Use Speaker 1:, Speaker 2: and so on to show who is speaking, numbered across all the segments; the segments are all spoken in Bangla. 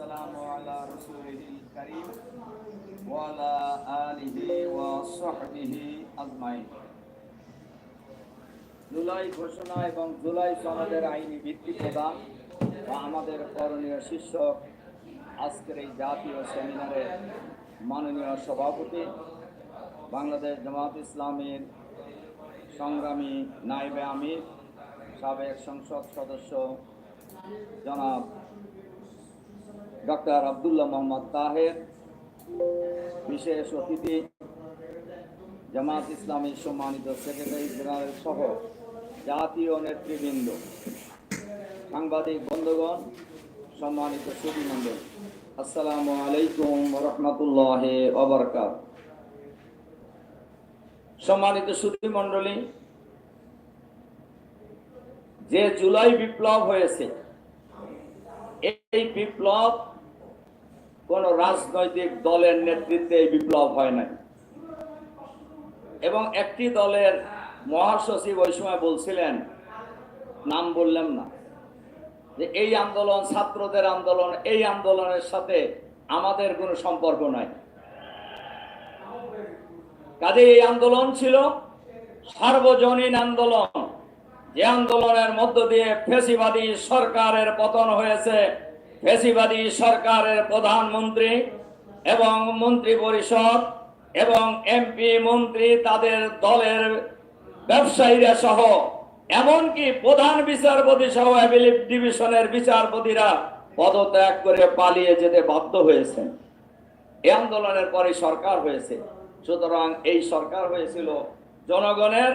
Speaker 1: والسلام على رسوله الكريم وعلى آله وصحبه أجمعين জুলাই ঘোষণা এবং জুলাই সনদের আইনি ভিত্তি প্রদান বা আমাদের করণীয় শীর্ষক আজকের এই জাতীয় সেমিনারের মাননীয় সভাপতি বাংলাদেশ জামাত ইসলামের সংগ্রামী নাইবে আমির সাবেক সংসদ সদস্য জনাব ডক্টর আবদুল্লাহ মোহাম্মদ তাহের বিশেষ অতিথি, জামাত ইসলামী সম্মানিত সেক্রেটারি জেনারেল সহ জাতীয় নেতৃবৃন্দ, সাংবাদিক বন্ধুগণ, সম্মানিত সুধীমণ্ডল, আসসালামু আলাইকুম রহমতুল্লাহ অবরকাত সম্মানিত সুধীমণ্ডলী, যে জুলাই বিপ্লব হয়েছে, এই বিপ্লব কোন রাজনৈতিক দলের নেতৃত্বে এই বিপ্লব হয় নাই। এবং একটি দলের মহাসচিব ওই সময় বলছিলেন, নাম বললাম না, যে এই আন্দোলন, ছাত্রদের আন্দোলন, এই আন্দোলনের সাথে আমাদের কোনো সম্পর্ক নাই। কাজে এই আন্দোলন ছিল সার্বজনীন আন্দোলন। যে আন্দোলনের মধ্য দিয়ে ফেসিবাদী সরকারের পতন হয়েছে ফেসিবাদী সরকারের প্রধানমন্ত্রী এবং মন্ত্রী পরিষদ এবং এমপি মন্ত্রী তাদের দলের ব্যবসায়ীরা সহ, এমনকি প্রধান বিচারপতি সহ অ্যাবিলিভ ডিভিশনের বিচারপতিরা পদত্যাগ করে পালিয়ে যেতে বাধ্য হয়েছেন এই আন্দোলনের পরে সরকার হয়েছে। সুতরাং এই সরকার হয়েছিল জনগণের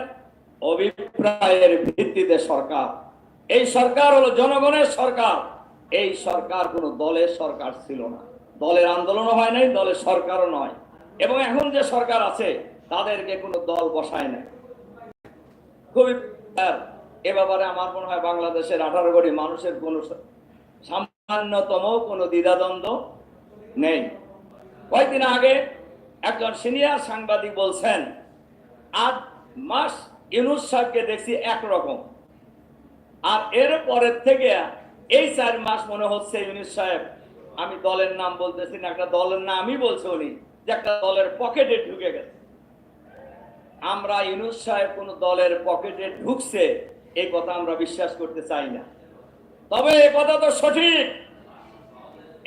Speaker 1: অভিপ্রায়ের ভিত্তিতে সরকার। এই সরকার হলো জনগণের সরকার। এই সরকার কোনো দলের সরকার ছিল না। দলের আন্দোলনও হয় নাই, দলের সরকারও নয়। এবং এখন যে সরকার আছে, তাদেরকে কোনো দল বসায় নাই। খুবই এ ব্যাপারে আমার মনে হয় বাংলাদেশের আঠারো কোটি মানুষের কোনো সামান্যতম কোনো দ্বিধাদ্বন্দ্ব নেই। কয়েকদিন আগে একজন সিনিয়র সাংবাদিক বলছেন, আজ মাস ইউনুস সাহেবকে দেখছি একরকম। আর এর পরের থেকে এই চার মাস মনে হচ্ছে ইউনুস সাহেব, আমি দলের নাম বলতেছি না, একটা দলের নামই বলছে উনি, যে একটা দলের পকেটে ঢুকে গেছে। আমরা ইউনুস সাহেব কোন দলের পকেটে ঢুকছে এই কথা আমরা বিশ্বাস করতে চাই না। তবে এই কথা তো সঠিক।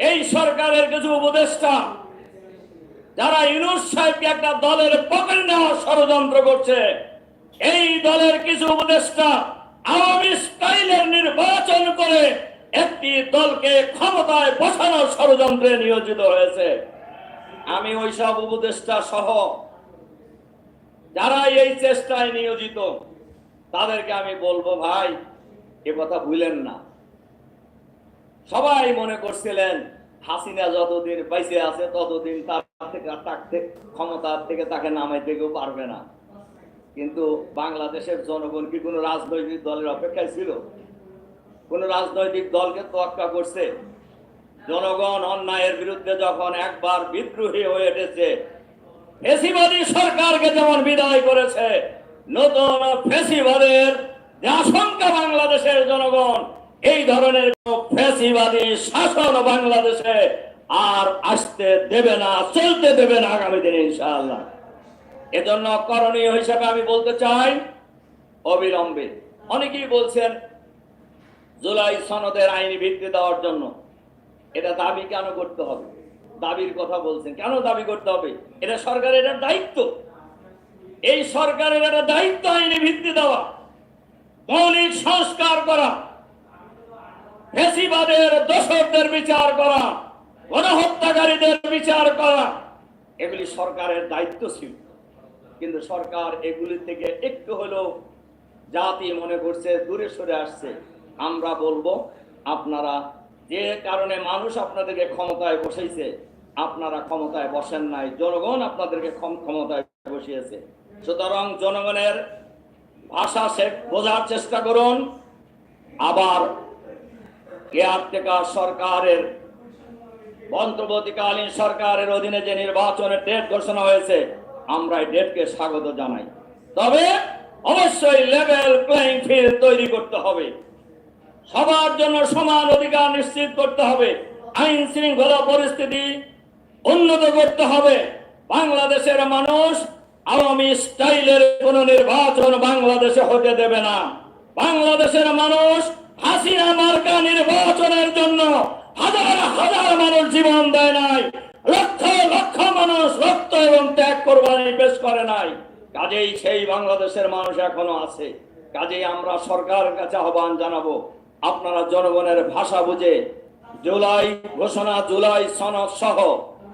Speaker 1: এই সরকারের কিছু উপদেষ্টা, যারা ইউনুস সাহেবকে একটা দলের পকেট নেওয়ার ষড়যন্ত্র করছে, এই দলের কিছু উপদেষ্টা আওয়ামী করে একটি দলকে ক্ষমতায় বসানোর ষড়যন্ত্রে নিয়োজিত হয়েছে। আমি ওইসব উপদেষ্টা সহ যারা এই চেষ্টায় নিয়োজিত, তাদেরকে আমি বলব, ভাই, এ কথা ভুলেন না। সবাই মনে করছিলেন, হাসিনা যতদিন বাইসে আছে, ততদিন তার থেকে তাকে ক্ষমতার থেকে তাকে নামাইতে কেউ পারবে না। কিন্তু বাংলাদেশের জনগণ কি কোনো রাজনৈতিক দলের অপেক্ষায় ছিল? কোন রাজনৈতিক দলকে তোয়াক্কা করছে। জনগণ অন্যায়ের বিরুদ্ধে যখন একবার বিদ্রোহী হয়ে উঠেছে, ফেসিবাদী সরকারকে যেমন বিদায় করেছে, নতুন ফেসিবাদের যে আশঙ্কা বাংলাদেশের জনগণ, এই ধরনের ফেসিবাদী শাসন বাংলাদেশে আর আসতে দেবে না, চলতে দেবে না আগামী দিনে ইনশাআল্লাহ। এজন্য করণীয় হিসাবে আমি বলতে চাই, অবিলম্বে। অনেকেই বলছেন জুলাই সনদের আইনি ভিত্তি দেওয়ার জন্য। এটা দাবি কেন করতে হবে? দাবির কথা বলছেন। কেন দাবি করতে হবে? এটা সরকারের একটা দায়িত্ব। এই সরকারের একটা দায়িত্ব আইনি ভিত্তি দেওয়া। মৌলিক সংস্কার করা। ফেসিবাদের দোষকদের বিচার করা। গণহত্যাকারীদের বিচার করা। এগুলি সরকারের দায়িত্ব ছিল। কিন্তু সরকার এগুলি থেকে একটু হলেও জাতি মনে করছে, দূরে সরে আসছে। আমরা বলব, আপনারা যে কারণে মানুষ আপনাদেরকে ক্ষমতায় বসাইছে, আপনারা ক্ষমতায় বসেন নাই, জনগণ আপনাদেরকে ক্ষম- ক্ষমতায় বসিয়েছে। সুতরাং জনগণের ভাষা সে, বোঝার চেষ্টা করুন। আবার কেয়ারটেকার সরকারের অন্তর্বর্তীকালীন সরকারের অধীনে যে নির্বাচনের ডেট ঘোষণা হয়েছে, আমরা এই ডেটকে স্বাগত জানাই। তবে অবশ্যই লেভেল প্লেইং ফিল্ড তৈরি করতে হবে। সবার জন্য সমান অধিকার নিশ্চিত করতে হবে। আইন শৃঙ্খলা পরিস্থিতি উন্নত করতে হবে। বাংলাদেশের মানুষ আওয়ামী স্টাইলের কোন নির্বাচন বাংলাদেশে হতে দেবে না। বাংলাদেশের মানুষ হাসিনা মার্কা নির্বাচনের জন্য হাজার হাজার মানুষ জীবন দেয় নাই। লক্ষ লক্ষ মানুষ রক্ত এবং ত্যাগ কোরবানি পেশ করে নাই। কাজেই সেই বাংলাদেশের মানুষ এখনও আছে। কাজেই আমরা সরকারের কাছে আহ্বান জানাব। আপনারা জনগণের ভাষা বুঝে জুলাই ঘোষণা জুলাই সনদ সহ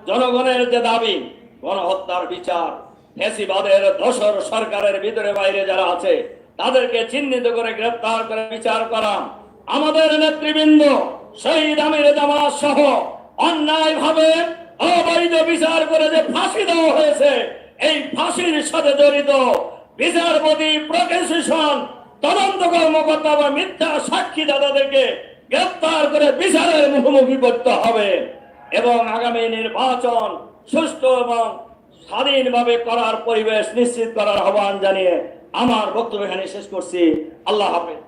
Speaker 1: জনগণের যে দাবি, গণহত্যার বিচার, ফেসিবাদের দোসর সরকারের ভিতরে বাইরে যারা আছে, তাদেরকে চিহ্নিত করে গ্রেপ্তার করে বিচার করা। আমাদের নেতৃবৃন্দ শহীদ আমির জামাত সহ অন্যায় ভাবে অবৈধ বিচার করে যে ফাঁসি দেওয়া হয়েছে, এই ফাঁসির সাথে জড়িত বিচারপতি প্রসিকিউশন তদন্ত বা মিথ্যা সাক্ষী দাদাদেরকে গ্রেপ্তার করে বিচারের মুখোমুখি করতে হবে এবং আগামী নির্বাচন সুষ্ঠু এবং স্বাধীনভাবে করার পরিবেশ নিশ্চিত করার আহ্বান জানিয়ে আমার বক্তব্য এখানে শেষ করছি। আল্লাহ হাফেজ।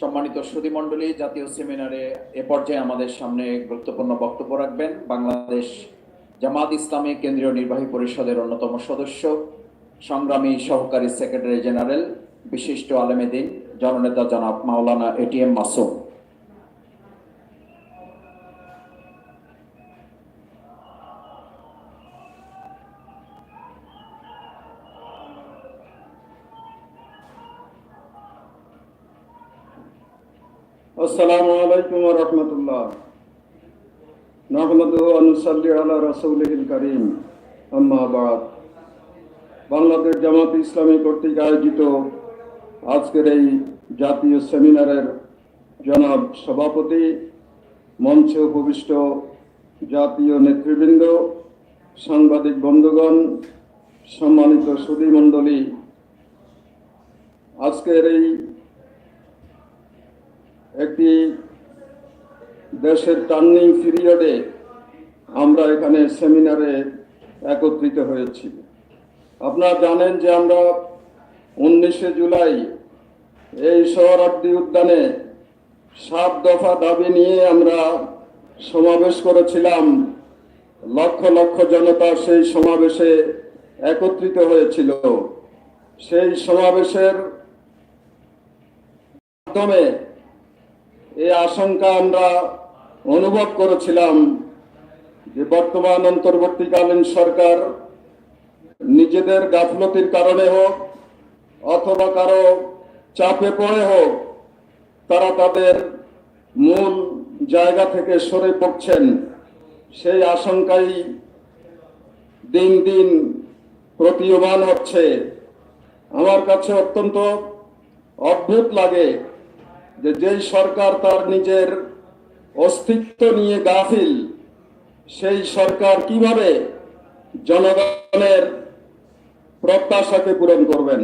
Speaker 2: সম্মানিত সুধীমণ্ডলী জাতীয় সেমিনারে এ পর্যায়ে আমাদের সামনে গুরুত্বপূর্ণ বক্তব্য রাখবেন। বাংলাদেশ জামাত ইসলামী কেন্দ্রীয় নির্বাহী পরিষদের অন্যতম সদস্য সংগ্রামী সহকারী সেক্রেটারি জেনারেল বিশিষ্ট আলেমেদিন জননেতা জনাব মাওলানা এটিএম মাসুম।
Speaker 3: আসসালামু আলাইকুম ওয়া রাহমাতুল্লাহ। নাহমাদু ওয়া নুসাল্লি আলা রাসূলিল কারীম। আম্মা বাদ। বাংলাদেশ জামাত ইসলামী কর্তৃক আয়োজিত আজকের এই জাতীয় সেমিনারের জনাব সভাপতি মঞ্চে উপবিষ্ট জাতীয় নেতৃবৃন্দ, সাংবাদিক বন্ধুগণ, সম্মানিত সুধীমণ্ডলী আজকের এই একটি দেশের টার্নিং পিরিয়ডে আমরা এখানে সেমিনারে একত্রিত হয়েছি। আপনারা জানেন যে আমরা উনিশে জুলাই এই সোহরাব্দি উদ্যানে সাত দফা দাবি নিয়ে আমরা সমাবেশ করেছিলাম। লক্ষ লক্ষ জনতা সেই সমাবেশে একত্রিত হয়েছিল। সেই সমাবেশের মাধ্যমে এই আশঙ্কা আমরা অনুভব করেছিলাম যে বর্তমান অন্তর্বর্তীকালীন সরকার নিজেদের গাফলতির কারণে হোক অথবা কারও চাপে পড়ে হোক, তারা তাদের মূল জায়গা থেকে সরে পড়ছেন। সেই আশঙ্কাই দিন দিন প্রতীয়মান হচ্ছে। আমার কাছে অত্যন্ত অদ্ভুত লাগে যে যেই সরকার তার নিজের অস্তিত্ব নিয়ে গাফিল, সেই সরকার কীভাবে জনগণের প্রত্যাশাকে পূরণ করবেন।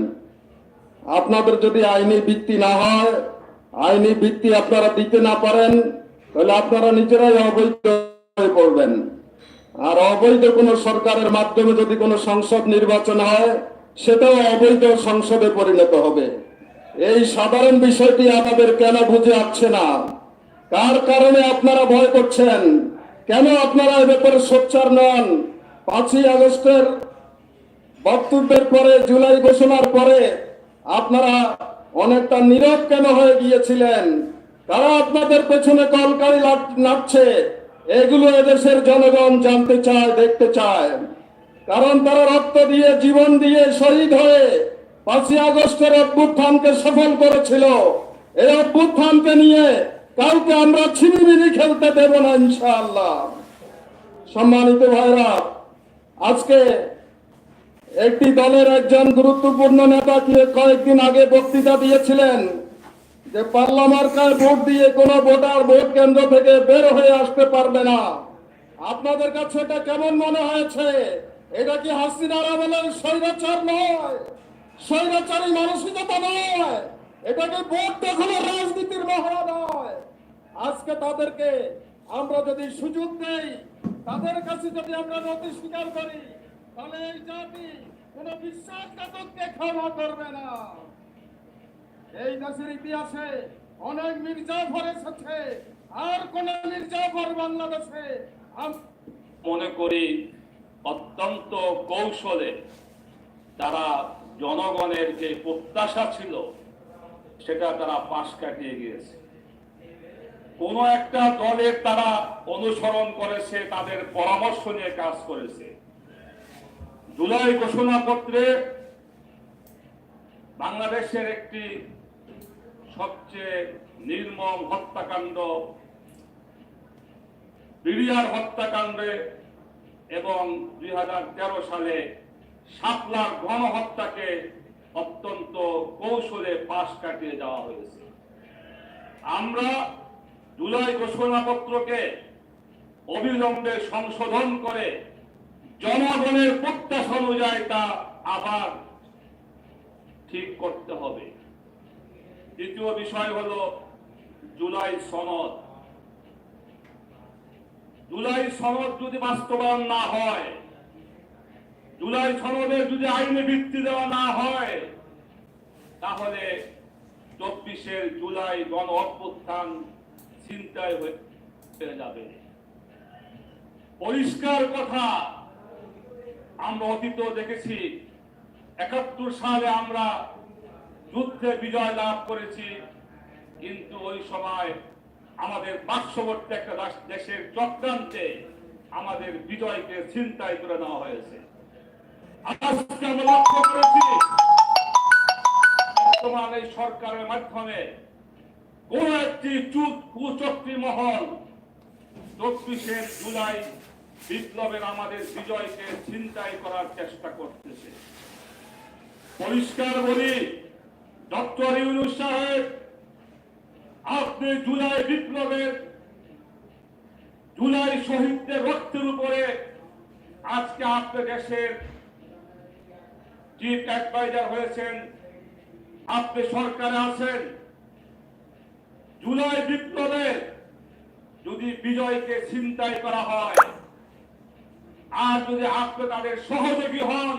Speaker 3: আপনাদের যদি আইনি ভিত্তি না হয়, আইনি ভিত্তি আপনারা দিতে না পারেন, তাহলে আপনারা নিজেরাই অবৈধ হয়ে পড়বেন। আর অবৈধ কোনো সরকারের মাধ্যমে যদি কোনো সংসদ নির্বাচন হয়, সেটাও অবৈধ সংসদে পরিণত হবে। এই সাধারণ বিষয়টি আমাদের কেন বুঝে আসছে না? কার কারণে আপনারা ভয় করছেন? কেন আপনারা এ ব্যাপারে সোচ্চার নন? পাঁচই আগস্টের বক্তব্যের পরে, জুলাই ঘোষণার পরে আপনারা অনেকটা নীরব কেন হয়ে গিয়েছিলেন? তারা আপনাদের পেছনে কলকারি নাচছে এগুলো এদেশের জনগণ জানতে চায়, দেখতে চায়। কারণ তারা রক্ত দিয়ে, জীবন দিয়ে শহীদ হয়ে পাঁচই আগস্টের অভ্যুত্থানকে সফল করেছিল। এই অভ্যুত্থানকে নিয়ে কাউকে আমরা ছিনিমিনি খেলতে দেব না, ইনশাআল্লাহ। সম্মানিত ভাইরা, আজকে একটি দলের একজন গুরুত্বপূর্ণ নেতা কয়েকদিন আগে বক্তৃতা দিয়েছিলেন যে পার্লামার্কায় ভোট দিয়ে কোনো ভোটার ভোট কেন্দ্র থেকে বের হয়ে আসতে পারবে না। আপনাদের কাছে এটা কেমন মনে হয়েছে? এটা কি হাসিনার আমলের স্বৈরাচার নয়? স্বৈরাচারী মানসিকতা নয়? এটা কি ভোট দখলের রাজনীতির মহড়া নয় আজকে তাদেরকে আমরা যদি সুযোগ দেই, তাদের কাছে যদি আমরা নথি স্বীকার করি তাহলে এই জাতি কোন বিশ্বাসঘাতককে ক্ষমা করবে না। এই দেশের ইতিহাসে অনেক মির্জাফর এসেছে, আর কোন মির্জাফর বাংলাদেশে?
Speaker 4: মনে করি অত্যন্ত কৌশলে তারা জনগণের যে প্রত্যাশা ছিল, সেটা তারা পাশ কাটিয়ে গিয়েছে। কোন একটা দলের তারা অনুসরণ করেছে, তাদের পরামর্শ নিয়ে কাজ করেছে। জুলাই ঘোষণাপত্রে বাংলাদেশের একটি সবচেয়ে নির্মম হত্যাকাণ্ড বিডিআর হত্যাকাণ্ডে এবং দুই হাজার তেরো সালে শাপলার গণহত্যাকে অত্যন্ত কৌশলে পাশ কাটিয়ে দেওয়া হয়েছে। আমরা জুলাই ঘোষণাপত্রকে অবিলম্বে সংশোধন করে জনগণের প্রত্যাশা অনুযায়ী তা আবার ঠিক করতে হবে। দ্বিতীয় বিষয় হলো জুলাই সনদ। জুলাই সনদ যদি বাস্তবায়ন না হয়, জুলাই সনদের যদি আইনে ভিত্তি দেওয়া না হয়, তাহলে চব্বিশের জুলাই গণ অভ্যুত্থান চিন্তায় হয়ে যাবে। পরিষ্কার কথা আমরা অতীত দেখেছি। একাত্তর সালে আমরা যুদ্ধে বিজয় লাভ করেছি। কিন্তু ওই সময় আমাদের পার্শ্ববর্তী একটা দেশের চক্রান্তে আমাদের বিজয়কে ছিনতাই করে নেওয়া হয়েছে। আমরা বর্তমান এই সরকারের মাধ্যমে কোন একটি কুচক্রী মহল চব্বিশের জুলাই বিপ্লবের আমাদের বিজয়কে ছিনতাই করার চেষ্টা করতেছে। পরিষ্কার বলি, ডক্টর ইউনুস সাহেব, আপনি জুলাই বিপ্লবের, জুলাই শহীদদের রক্তের উপরে আজকে আপনি দেশের চিফ অ্যাডভাইজার হয়েছেন, আপনি সরকারে আছেন। জুলাই বিপ্লবের যদি বিজয়কে চিন্তাই করা হয় আর যদি আপনি তাদের সহযোগী হন,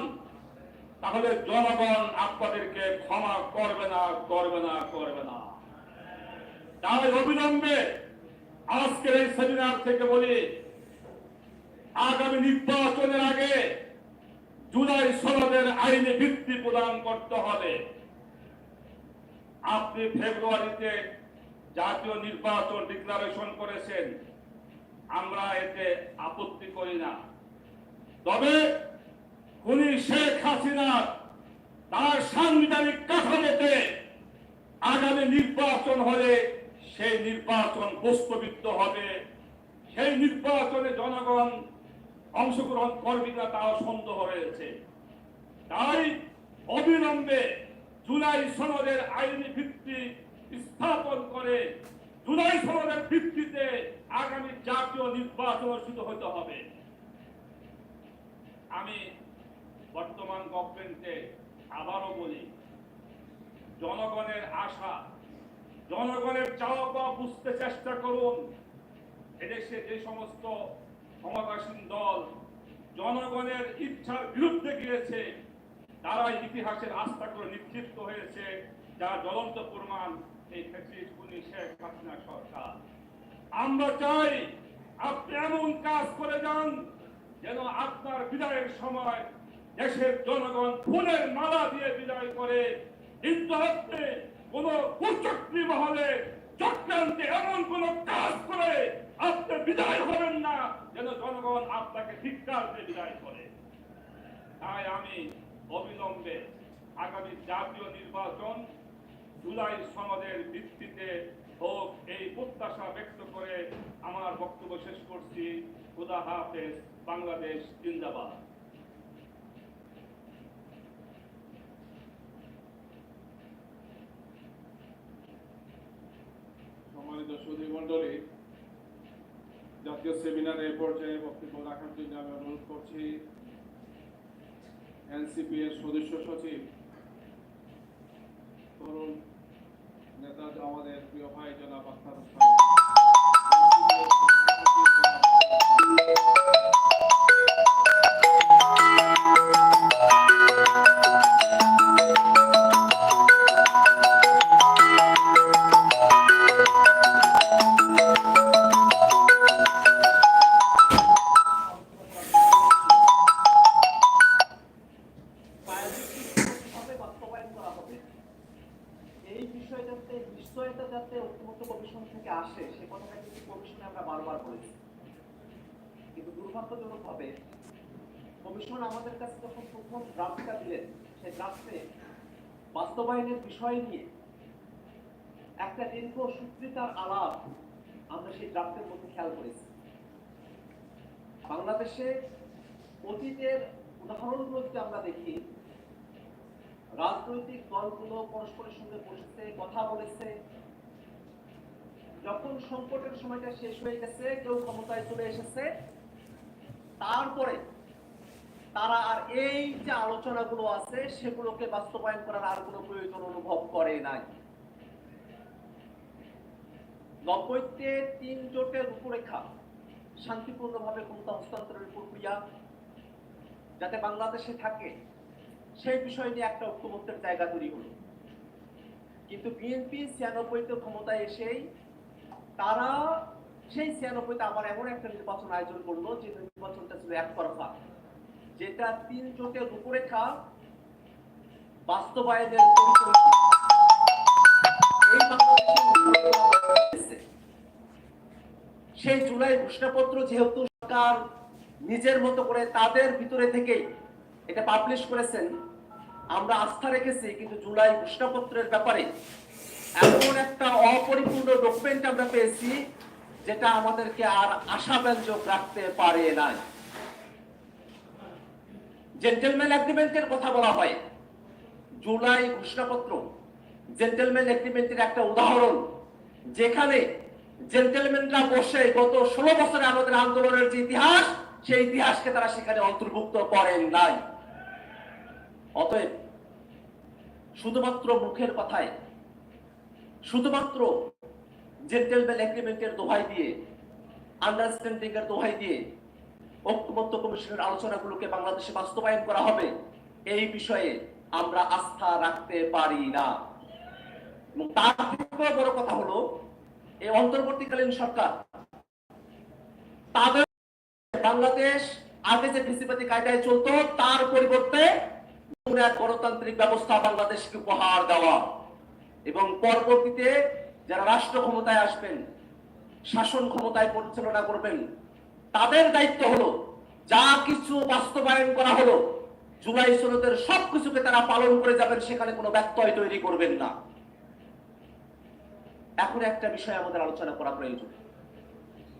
Speaker 4: তাহলে জনগণ আপনাদেরকে ক্ষমা করবে না করবে না করবে না। তাহলে অবিলম্বে আজকের এই সেমিনার থেকে বলি, আগামী নির্বাচনের আগে জুলাই সনদের আইনে ভিত্তি প্রদান করতে হবে। আপনি ফেব্রুয়ারিতে জাতীয় নির্বাচন ডিক্লারেশন করেছেন। আমরা এতে আপত্তি করি না। তবে খুনি শেখ হাসিনা তার সাংবিধানিক কাঠামোতে আগামী নির্বাচন হলে সেই নির্বাচন বস্তুবিদ্ধ হবে। সেই নির্বাচনে জনগণ অংশগ্রহণ করবে না তাও সন্দেহ রয়েছে। তাই অবিলম্বে জুলাই সনদের আইনি ভিত্তি স্থাপন করে জুলাই সনদের ভিত্তিতে আগামী জাতীয় নির্বাচন অনুষ্ঠিত হতে হবে। আমি বর্তমান গভর্নমেন্টকে আবারও বলি, জনগণের আশা, জনগণের চাওয়া বুঝতে চেষ্টা করুন। এদেশে যে সমস্ত ক্ষমতাসীন দল জনগণের ইচ্ছার বিরুদ্ধে গিয়েছে তারা ইতিহাসের আস্থা করে নিক্ষিপ্ত হয়েছে যার জ্বলন্ত প্রমাণ এই ফ্যাসিস্ট শেখ হাসিনা সরকার। আমরা চাই আপনি এমন কাজ করে যান যেন আপনার বিদায়ের সময় দেশের জনগণ ফুলের মালা দিয়ে বিদায় করে কিন্তু কোন কুচক্রী মহলে, চক্রান্তে এমন কোন কাজ করে আপনি বিদায় হবেন না যেন জনগণ আপনাকে ধিক্কার দিয়ে বিদায় করে। তাই আমি অবিলম্বে আগামী জাতীয় নির্বাচন জুলাই সনদের ভিত্তিতে হোক এই প্রত্যাশা ব্যক্ত করে আমার বক্তব্য শেষ করছি। খুদা হাফেজ। বাংলাদেশ জিন্দাবাদ
Speaker 5: সম্মানিত মন্ডলী জাতীয় সেমিনারে পর্যায়ে বক্তব্য রাখার জন্য আমি অনুরোধ করছি এনসিপি এর সদস্য সচিব, তরুণ নেতা আমাদের প্রিয় ভাই জনাব আখতার হোসেন। এই নিশ্চয়তা যাতে থেকে আসে
Speaker 6: সে কিন্তু আমরা বারবার কিন্তু আমাদের কাছে যখন প্রথম ড্রাফটটা দিলেন সেই ড্রাফটে বাস্তবায়নের বিষয় নিয়ে একটা দীর্ঘ সূত্রিতার আলাপ আমরা সেই ড্রাফটের মধ্যে খেয়াল করেছি বাংলাদেশে অতীতের উদাহরণগুলো যদি আমরা দেখি রাজনৈতিক দলগুলো পরস্পরের সঙ্গে বসেছে, কথা বলেছে। যখন সংকটের সময়টা শেষ হয়ে গেছে, কেউ ক্ষমতায় চলে এসেছে, তারপরে তারা আর এই যে আলোচনাগুলো আছে, সেগুলোকে বাস্তবায়ন করার আর কোনো প্রয়োজন অনুভব করে নাই। নব্বইতে তিন জোটের রূপরেখা, শান্তিপূর্ণভাবে ক্ষমতা হস্তান্তরের প্রক্রিয়া, যাতে বাংলাদেশে থাকে সেই বিষয় নিয়ে একটা ঐক্যমত্যের জায়গা তৈরি হলো কিন্তু বিএনপি ছিয়ানব্বইতে ক্ষমতায় এসেই তারা সেই ছিয়ানব্বইতে আবার এমন একটা নির্বাচন আয়োজন করল যে নির্বাচনটা ছিল একতরফা যেটা তিন জোটের রূপরেখা বাস্তবায়নের। সেই জুলাই ঘোষণাপত্র যেহেতু সরকার নিজের মতো করে তাদের ভিতরে থেকেই এটা পাবলিশ করেছেন আমরা আস্থা রেখেছি কিন্তু জুলাই ঘোষণাপত্রের ব্যাপারে এমন একটা অপরিপূর্ণ ডকুমেন্ট আমরা পেয়েছি যেটা আমাদেরকে আর আশাব্যঞ্জক রাখতে পারে নাই। জেন্টেলম্যান এগ্রিমেন্টের কথা বলা হয়। জুলাই ঘোষণাপত্র জেন্টেলম্যান এগ্রিমেন্টের একটা উদাহরণ যেখানে জেন্টেলম্যানরা বসে গত ষোলো বছরে আমাদের আন্দোলনের যে ইতিহাস, সেই ইতিহাসকে তারা সেখানে অন্তর্ভুক্ত করেন নাই। অতএব শুধুমাত্র মুখের কথায় শুধুমাত্র জেন্টেলম্যান এগ্রিমেন্টের দোহাই দিয়ে আন্ডারস্ট্যান্ডিং এর দোহাই দিয়ে ঐক্যমত্য কমিশনের আলোচনাগুলোকে বাংলাদেশে বাস্তবায়ন করা হবে, এই বিষয়ে আমরা আস্থা রাখতে পারি না। তার থেকেও বড় কথা হলো, এই অন্তর্বর্তীকালীন সরকার তাদের বাংলাদেশ আগে যে ফেসিবাদী কায়দায় চলতো, তার পরিবর্তে গণতান্ত্রিক ব্যবস্থা বাংলাদেশকে উপহার দেওয়া। এবং পরবর্তীতে যারা রাষ্ট্র ক্ষমতায় আসবেন, শাসন ক্ষমতায় পরিচালনা করবেন, তাদের দায়িত্ব হলো যা কিছু বাস্তবায়ন করা হলো, জুলাই সনদের সব কিছুকে তারা পালন করে যাবেন, সেখানে কোনো ব্যত্যয় তৈরি করবেন না। এখন একটা বিষয় আমাদের আলোচনা করা প্রয়োজন।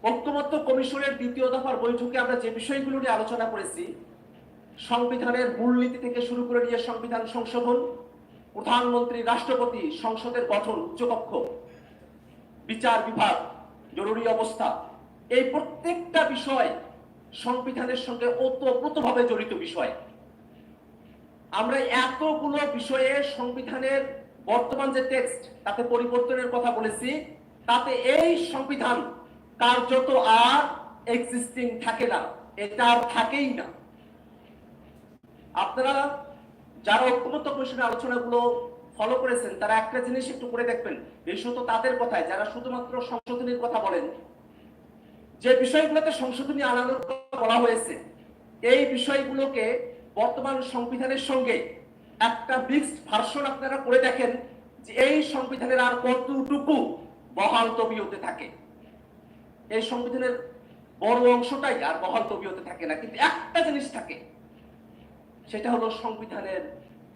Speaker 6: ঐক্যমত্য কমিশনের দ্বিতীয় দফার বৈঠকে আমরা যে বিষয়গুলো নিয়ে আলোচনা করেছি সংবিধানের মূলনীতি থেকে শুরু করে নিয়ে সংবিধান সংশোধন, প্রধানমন্ত্রী, রাষ্ট্রপতি, সংসদের গঠন, উচ্চকক্ষ, বিচার বিভাগ, জরুরি অবস্থা, এই প্রত্যেকটা বিষয় সংবিধানের সঙ্গে ওতপ্রোতভাবে জড়িত বিষয়। আমরা এতগুলো বিষয়ে সংবিধানের বর্তমান যে টেক্সট, তাতে পরিবর্তনের কথা বলেছি, তাতে এই সংবিধান কার্যত আর এক্সিস্টিং থাকে না, এটা আর থাকেই না। আপনারা যারা ঐক্যমত্য কমিশনের আলোচনাগুলো ফলো করেছেন, তারা একটা জিনিস একটু করে দেখবেন বিশেষত তাদের কথায় যারা শুধুমাত্র সংশোধনীর কথা বলেন। যে বিষয়গুলোতে সংশোধনী আনানোর বলা হয়েছে, এই বিষয়গুলোকে বর্তমান সংবিধানের সঙ্গে একটা মিক্সড ভার্সন আপনারা করে দেখেন যে এই সংবিধানের আর কতটুকু বহাল তবিয়তে থাকে। এই সংবিধানের বড় অংশটাই আর বহাল তবিয়তে থাকে না, কিন্তু একটা জিনিস থাকে সেটা হলো সংবিধানের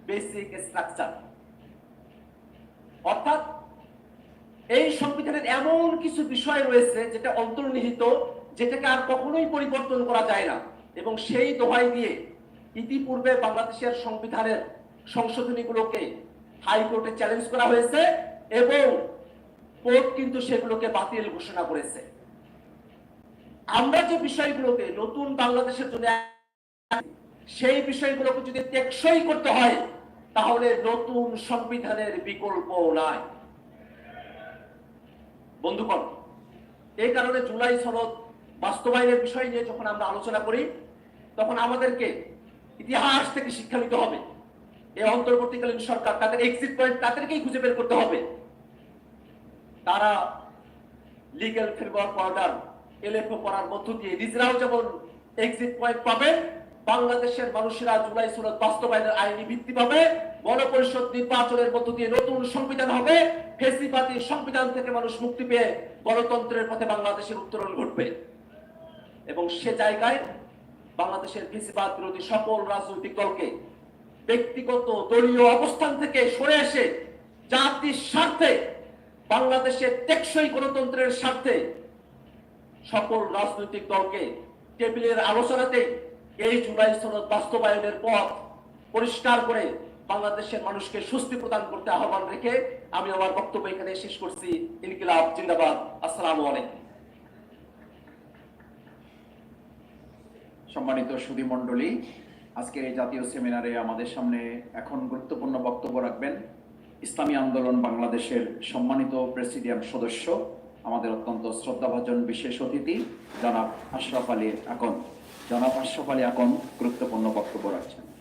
Speaker 6: বেসিক স্ট্রাকচার অর্থাৎ এই সংবিধানের এমন কিছু বিষয় রয়েছে যেটা অন্তর্নিহিত, যেটাকে আর কখনোই পরিবর্তন করা যায় না। এবং সেই দোহাই দিয়ে ইতিপূর্বে বাংলাদেশের সংবিধানের সংশোধনীগুলোকে হাইকোর্টে চ্যালেঞ্জ করা হয়েছে এবং কোর্ট কিন্তু সেগুলোকে বাতিল ঘোষণা করেছে। আমরা যে বিষয়গুলোকে নতুন বাংলাদেশের জন্য সেই বিষয়গুলোকে যদি টেকসই করতে হয়, তাহলে নতুন সংবিধানের বিকল্প নাই। বন্ধুগণ, এই কারণে জুলাই সনদ বাস্তবায়নের বিষয় নিয়ে যখন আমরা আলোচনা করি, তখন আমাদেরকে ইতিহাস থেকে শিক্ষা নিতে হবে। এই অন্তর্বর্তীকালীন সরকার তাদের এক্সিট পয়েন্ট তাদেরকেই খুঁজে বের করতে হবে। তারা লিগ্যাল ফ্রেমওয়ার্ক অর্ডার এলএফও করার মধ্য দিয়ে নিজেরাও যেমন এক্সিট পয়েন্ট পাবেন বাংলাদেশের মানুষেরা জুলাই সনদ বাস্তবায়নের আইনি ভিত্তি পাবে, গণপরিষদ নির্বাচনের মধ্য দিয়ে নতুন সংবিধান হবে, ফেসিবাদী সংবিধান থেকে মানুষ মুক্তি পেয়ে গণতন্ত্রের পথে বাংলাদেশের উত্তরণ ঘটবে। এবং সে জায়গায় বাংলাদেশের ফেসিবাদ বিরোধী সকল রাজনৈতিক দলকে ব্যক্তিগত দলীয় অবস্থান থেকে সরে এসে জাতির স্বার্থে, বাংলাদেশের টেকসই গণতন্ত্রের স্বার্থে সকল রাজনৈতিক দলকে টেবিলের আলোচনাতে এই জুলাই সনদ বাস্তবায়নের পথ পরিষ্কার করে বাংলাদেশের মানুষকে স্বস্তি প্রদান করতে আহ্বান রেখে আমি আমার বক্তব্য এখানে শেষ করছি। ইনকিলাব, জিন্দাবাদ। আসসালামু আলাইকুম।
Speaker 2: সম্মানিত সুধী মণ্ডলী, আজকের এই জাতীয় সেমিনারে আমাদের সামনে এখন গুরুত্বপূর্ণ বক্তব্য রাখবেন। ইসলামী আন্দোলন বাংলাদেশের সম্মানিত প্রেসিডিয়াম সদস্য, আমাদের অত্যন্ত শ্রদ্ধাভাজন বিশেষ অতিথি, জনাব আশরাফ আলী আকন। জনাব এখন গুরুত্বপূর্ণ বক্তব্য রাখছেন।